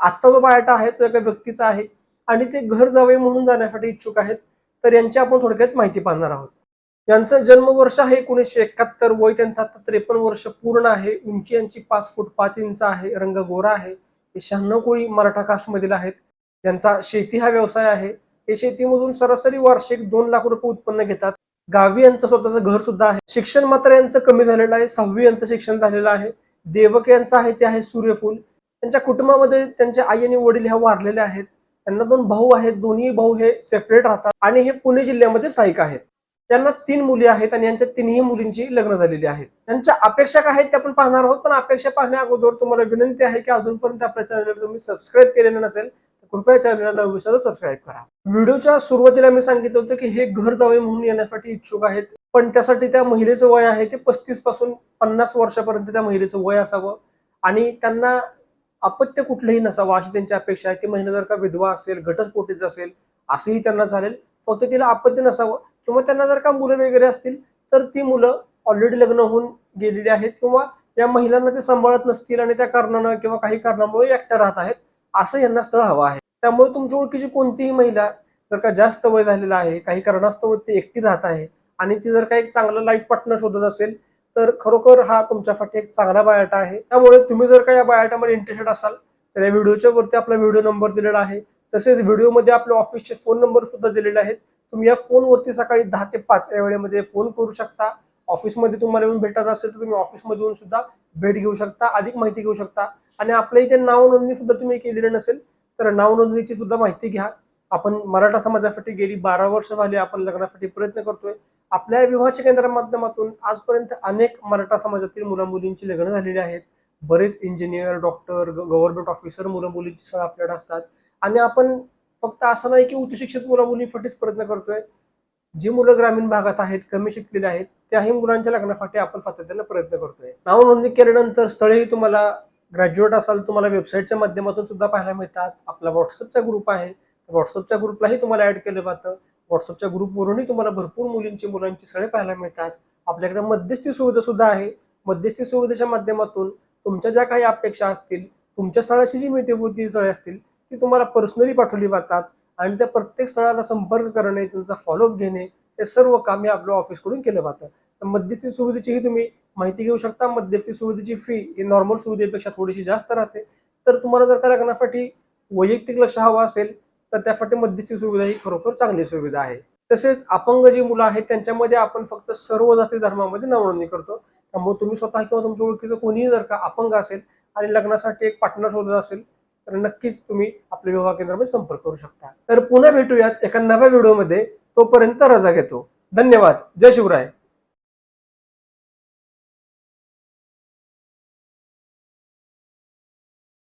आजचा जो बायोटा आहे तो एका व्यक्तीचा आहे आणि ते घर जावे म्हणून जाण्यासाठी इच्छुक आहेत तर यांची आपण थोडक्यात माहिती पाहणार आहोत. यांचं जन्मवर्ष आहे एकोणीसशे एकाहत्तर वय त्यांचं आता त्रेपन्न वर्ष पूर्ण आहे. उंची यांची पाच फूट पाच इंच आहे रंग गोरा आहे. हे शहाण्णव कोळी मराठा कास्ट मधील आहेत. यांचा शेती हा व्यवसाय आहे. हे शेतीमधून सरासरी वार्षिक दोन लाख रुपये उत्पन्न घेतात. गावी यांचं स्वतःचं घर सुद्धा आहे. शिक्षण मात्र यांचं कमी झालेलं आहे. सहावी यांचं शिक्षण झालेलं आहे. देवक यांचं आहे ते आहे सूर्यफूल. त्यांच्या कुटुंबामध्ये त्यांच्या आई आणि वडील ह्या वारलेले आहेत. त्यांना दोन भाऊ आहेत. दोन्ही भाऊ हे सेपरेट राहतात. आणि हे पुणे जिल्ह्यामध्ये स्थायिक आहेत. त्यांना तीन मुली आहेत आणि यांच्या तिन्ही मुलींची लग्न झालेली आहेत. त्यांच्या अपेक्षा काय आहेत ते आपण पाहणार आहोत. पण अपेक्षा पाहण्या अगोदर तुम्हाला विनंती आहे की अजूनपर्यंत आपल्या चॅनलला तुम्ही सबस्क्राईब केलेलं नसेल तर कृपया चॅनलला विषयाला सबस्क्राईब करा. व्हिडिओच्या सुरुवातीला मी सांगितलं होतं की हे घर जावे म्हणून येण्यासाठी इच्छुक आहेत. पण त्यासाठी त्या महिलेचं वय आहे ते पस्तीसपासून पन्नास वर्षापर्यंत त्या महिलेचं वय असावं. आणि त्यांना अपत्य कुठलंही नसावं अशी त्यांची अपेक्षा आहे. ती महिला जर का विधवा असेल घटस्फोटीत असेल असंही त्यांना चालेल फक्त तिला अपत्य नसावं किंवा त्यांना जर का मुलं वगैरे असतील तर ती मुलं ऑलरेडी लग्न होऊन गेलेली आहेत किंवा या महिलांना ते सांभाळत नसतील आणि त्या कारणानं किंवा काही कारणामुळे एकट्या राहत आहेत असं यांना स्थळ हवं आहे. त्यामुळे तुमच्या ओळखीची कोणतीही महिला जर का जास्त वय झालेला आहे काही कारणास्तव ती एकटी राहत आहे आणि ती जर का एक चांगला लाईफ पार्टनर शोधत असेल तर खरोखर हा तुमच्यासाठी एक चांगला बायोटा आहे. त्यामुळे तुम्ही जर का या बायोटामध्ये इंटरेस्टेड असाल तर या व्हिडिओच्या वरती आपला व्हिडिओ नंबर दिलेला आहे. तसेच व्हिडिओमध्ये आपल्या ऑफिसचे फोन नंबर सुद्धा दिलेले आहेत. तुम्ही या फोनवरती सकाळी दहा ते पाच या वेळेमध्ये फोन करू शकता. ऑफिसमध्ये तुम्हाला येऊन भेटायचं असेल तर तुम्ही ऑफिसमध्ये येऊन सुद्धा भेट घेऊ शकता अधिक माहिती घेऊ शकता. आणि आपल्या इथे नाव नोंदणी सुद्धा तुम्ही केलेली नसेल तर नाव नोंदणीची सुद्धा माहिती घ्या. आपण मराठा समाजासाठी गेली बारा वर्ष झाली आपण लग्नासाठी प्रयत्न करतोय. आपल्या विवाहाच्या केंद्रा माध्यमातून आजपर्यंत अनेक मराठा समाजातील मुला मुलींची लग्न झालेली आहेत. बरेच इंजिनियर डॉक्टर गव्हर्नमेंट ऑफिसर मुलं मुलींची स्थळं आपल्याकडे असतात. आणि आपण फक्त असं नाही की उच्चशिक्षित मुला मुलींसाठीच प्रयत्न करतोय. जी मुलं ग्रामीण भागात आहेत कमी शिकलेले आहेत त्याही मुलांच्या लग्नासाठी आपण सातत्यानं प्रयत्न करतोय. नाव नोंदणी केल्यानंतर स्थळेही तुम्हाला ग्रॅज्युएट असाल तुम्हाला वेबसाईटच्या माध्यमातून सुद्धा पाहायला मिळतात. आपला व्हॉट्सअपचा ग्रुप आहे. व्हॉट्सअपच्या ग्रुपलाही तुम्हाला ऍड केलं जातं. व्हॉट्सअपच्या ग्रुपवरूनही तुम्हाला भरपूर मुलींची मुलांची सळे पाहायला मिळतात. आपल्याकडे मध्यस्थी सुविधा सुद्धा आहे. मध्यस्थी सुविधेच्या माध्यमातून तुमच्या ज्या काही अपेक्षा असतील तुमच्या स्थळाशी जी मिळतीभूती स्थळे असतील ती तुम्हाला पर्सनली पाठवली जातात आणि त्या प्रत्येक स्थळाला संपर्क करणे त्यांचा फॉलोअप घेणे हे सर्व काम हे आपल्या ऑफिसकडून केलं जातं. तर मध्यस्थी सुविधेचीही तुम्ही माहिती घेऊ शकता. मध्यस्थी सुविधेची फी ही नॉर्मल सुविधेपेक्षा थोडीशी जास्त राहते. तर तुम्हाला जर का लग्नासाठी वैयक्तिक लक्ष हवं असेल तर त्यासाठी मध्यस्थी सुविधा ही खरोखर चांगली सुविधा आहे. तसेच अपंग जी मुलं आहेत त्यांच्यामध्ये आपण फक्त सर्व जाती धर्मामध्ये नावनोंदणी करतो. त्यामुळे तुम्ही स्वतः किंवा तुमच्या ओळखीचं कोणीही जर का अपंग असेल आणि लग्नासाठी एक पार्टनर शोधत असेल तर नक्कीच तुम्ही आपल्या विवाह केंद्रामध्ये संपर्क करू शकता. तर पुन्हा भेटूयात एका नव्या व्हिडिओमध्ये. तोपर्यंत रजा घेतो. धन्यवाद. जय शिवराय.